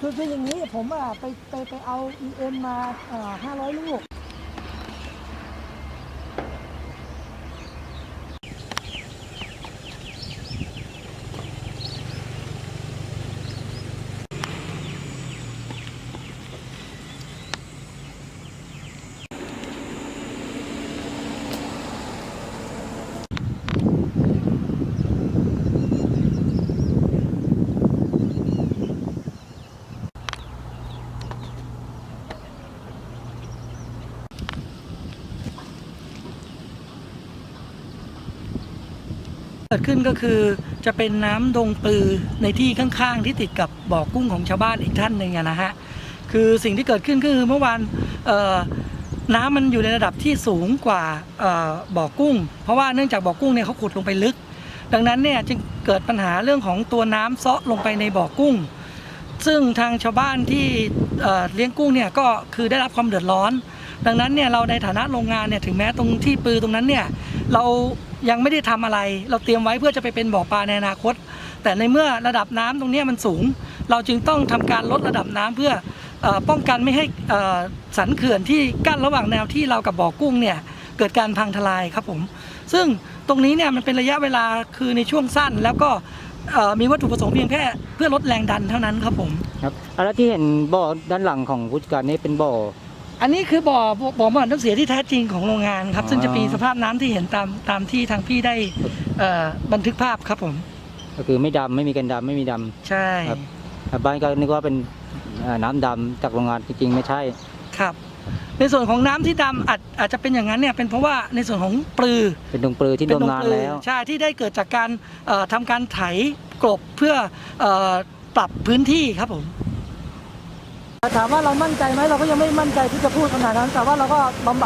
คือคืออย่างนี้ผมอะไปไปไปเอา EM มาห้าร้อยลูก กิดขึ้นก็คือ จะเป็นน้ำดงปือในที่ข้างๆ ที่ติดกับบ่อกุ้งของชาวบ้านอีกท่านหนึ่งนะฮะคือสิ่งที่เกิดขึ้นก็คือเมื่อวานน้ำมันอยู่ในระดับที่สูงกว่าบ่อกุ้ง เพราะว่าเนื่องจากบ่อกุ้งเนี่ยเขาขุดลงไปลึก ดังนั้นเนี่ยจึงเกิดปัญหาเรื่องของตัวน้ำเซาะลงไปในบ่อกุ้ง ซึ่งทางชาวบ้านที่เเลี้ยงกุ้งเนี่ยก็คือได้รับความเดือดร้อน ดังนั้นเนี่ยเราในฐานะโรงงานเนี่ยถึงแม้ตรงที่ปือตรงนั้นเนี่ยเรา ยังไม่ได้ทำอะไร เราเตรียมไว้เพื่อจะไปเป็นบ่อปลาในอนาคต แต่ในเมื่อระดับน้ำตรงนี้มันสูง เราจึงต้องทำการลดระดับน้ำเพื่ออป้องกันไม่ให้สันเขื่อนที่กั้นระหว่างแนวที่เรากับบ่อกุ้งเนี่ยเกิดการพังทลายครับผม ซึ่งตรงนี้เนี่ยมันเป็นระยะเวลาคือในช่วงสั้น แล้วก็มีวัตถุประสงค์เพียงแค่เพื่อลดแรงดันเท่านั้นครับผม ครับอะแล้วที่เห็นบ่อด้านหลังของผู้จัดการนี่เป็นบ่อ อันนี้คือบ่อบ่อบ่อบำบัดน้ำเสียที่แท้จริงของโรงงานครับอ๋อซึ่งจะมีสภาพน้ำที่เห็นตามตามที่ทางพี่ได้เอ่อบันทึกภาพครับผม ก็คือไม่ดำไม่มีกันดำไม่มีดใช่ครับำชาวบ้านก็นึกว่าเป็นเอ่อน้ำดำจากโรงงานจริงๆไม่ใช่ ครับ ในส่วนของน้ำที่ดำอาจอาจจะเป็นอย่างนั้นเนี่ยเป็นเพราะว่าในส่วนของปลือ เป็นดงปลือที่เป็โดนนดงนานปลืแล้ว ใช่ที่ได้เกิดจากการเอ่อทำการไถกลบเพื่อเอ่อปรับพื้นที่ครับผม ถามว่าเรามั่นใจไหมเราก็ยังไม่มั่นใจที่จะพูดขนาดนั้นแต่ว่าเราก็บำบัด